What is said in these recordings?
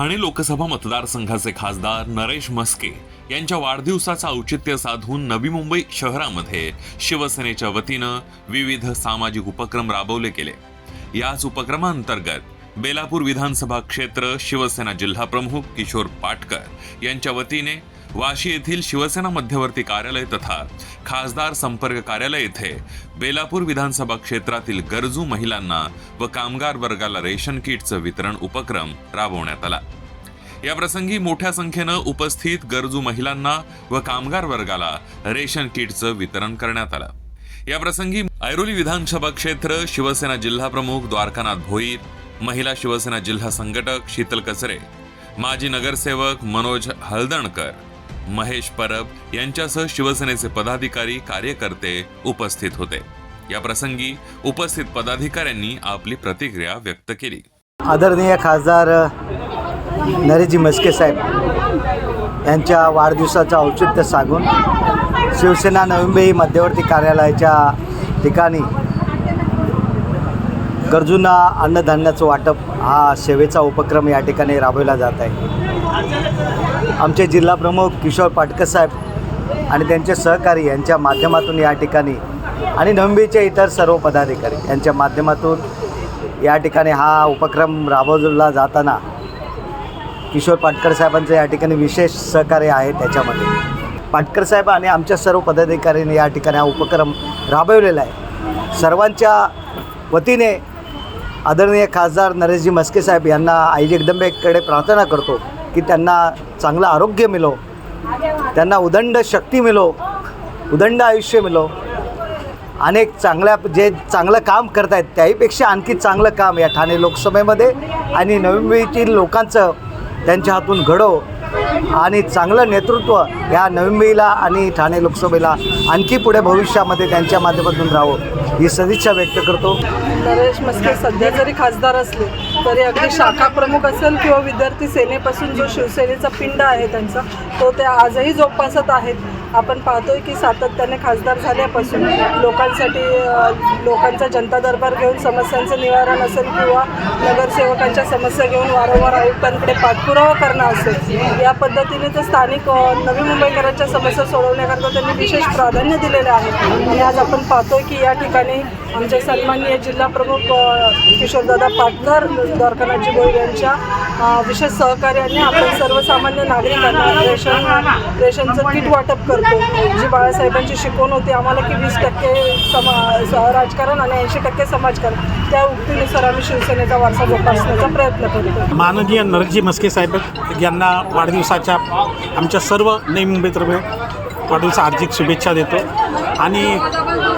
ठाणे लोकसभा मतदारसंघाचे खासदार नरेश मस्के यांच्या वाढदिवसाचं औचित्य साधून नवी मुंबई शहरामध्ये शिवसेनेच्या वतीनं विविध सामाजिक उपक्रम राबवले गेले. याच उपक्रमांतर्गत बेलापूर विधानसभा क्षेत्र शिवसेना जिल्हाप्रमुख किशोर पाटकर यांच्या वतीने वाशी येथील शिवसेना मध्यवर्ती कार्यालय तथा खासदार संपर्क कार्यालय येथे बेलापूर विधानसभा क्षेत्रातील गरजू महिलांना व कामगार वर्गाला रेशन किटचं वितरण उपक्रम राबवण्यात आला. या प्रसंगी मोठ्या संख्येनं उपस्थित गरजू महिलांना व कामगार वर्गाला रेशन किटचं वितरण करण्यात आलं. या प्रसंगी ऐरोली विधानसभा क्षेत्र शिवसेना जिल्हा प्रमुख द्वारकानाथ भोईर महिला शिवसेना जिल्हा संघटक शीतल कचरे माजी नगरसेवक मनोज हलदणकर महेश परब यांच्यासह शिवसेनेचे पदाधिकारी कार्यकर्ते उपस्थित होते. या प्रसंगी उपस्थित पदाधिकाऱ्यांनी आपली प्रतिक्रिया व्यक्त केली. आदरणीय खासदार नरेशजी मस्के साहेब यांच्या वाढदिवसाचं औचित्य सांगून शिवसेना नवी मुंबई मध्यवर्ती कार्यालयाच्या ठिकाणी गरजूंना अन्नधान्याचं वाटप हा सेवेचा उपक्रम या ठिकाणी राबवला जात आहे. आमचे जिल्हाप्रमुख किशोर पाटकर साहेब आणि त्यांचे सहकारी यांच्या माध्यमातून या ठिकाणी आणि नंबीचे इतर सर्व पदाधिकारी यांच्या माध्यमातून या ठिकाणी हा उपक्रम राबवला जाताना किशोर पाटकर साहेबांचं या ठिकाणी विशेष सहकार्य आहे त्याच्यामध्ये. पाटकर साहेब आणि आमच्या सर्व पदाधिकाऱ्यांनी या ठिकाणी हा उपक्रम राबवलेला आहे. सर्वांच्या वतीने आदरणीय खासदार नरेशजी मस्के साहेब यांना आई जगदंबेकडे प्रार्थना करतो. की त्यांना चांगलं आरोग्य मिळो त्यांना उदंड शक्ती मिळो उदंड आयुष्य मिळो अनेक चांगल्या जे चांगलं काम करत आहेत त्याहीपेक्षा आणखी चांगलं काम या ठाणे लोकसभेमध्ये आणि नवी मुंबईतील लोकांचं त्यांच्या हातून घडो. आणि चांगलं नेतृत्व या नवी मुंबईला आणि ठाणे लोकसभेला आणखी पुढे भविष्यामध्ये त्यांच्या माध्यमातून राहावं ही सदिच्छा व्यक्त करतो. नरेश मस्के सध्या जरी खासदार असले तरी अगदी शाखा प्रमुख असेल किंवा विद्यार्थी सेनेपासून जो शिवसेनेचा पिंड आहे त्यांचा तो ते आजही जोपासत आहेत. आपण पाहतोय की सातत्याने खासदार झाल्यापासून लोकांसाठी लोकांचा जनता दरबार घेऊन समस्यांचं निवारण असेल किंवा नगरसेवकांच्या समस्या घेऊन वारंवार आयुक्तांकडे पाठपुरावा करणं असेल या पद्धतीने ते स्थानिक नवी मुंबईकरांच्या समस्या सोडवण्याकरता त्यांनी विशेष प्राधान्य दिलेलं आहे. आणि आज आपण पाहतोय की या ठिकाणी आमचे सन्माननीय जिल्हा प्रमुख किशोरदादा पाटकर द्वारकानाथजी गोयल यांच्या विशेष सहकार्याने आपण सर्वसामान्य नागरिकांना रेशन रेशनचं किट वाटप करतो. जी बाळासाहेबांची शिकवण होती आम्हाला की वीस टक्के समा राजकारण आणि ऐंशी टक्के समाजकारण. त्या उक्तीनुसार आम्ही शिवसेनेचा वारसा जोपासण्याचा प्रयत्न करतो. माननीय नरजी मस्के साहेब यांना वाढदिवसाच्या आमच्या सर्व नवी मुंबईतर्फे वाढदिवसा हार्दिक शुभेच्छा देतो. आणि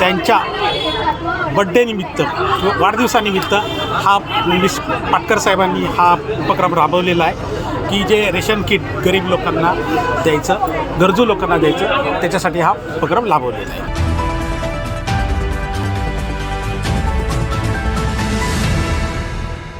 त्यांच्या बड्डेनिमित्त किंवा वाढदिवसानिमित्त हा मिस पाटकर साहेबांनी हा उपक्रम राबवलेला आहे की जे रेशन किट गरीब लोकांना द्यायचं गरजू लोकांना द्यायचं त्याच्यासाठी हा उपक्रम राबवलेला आहे.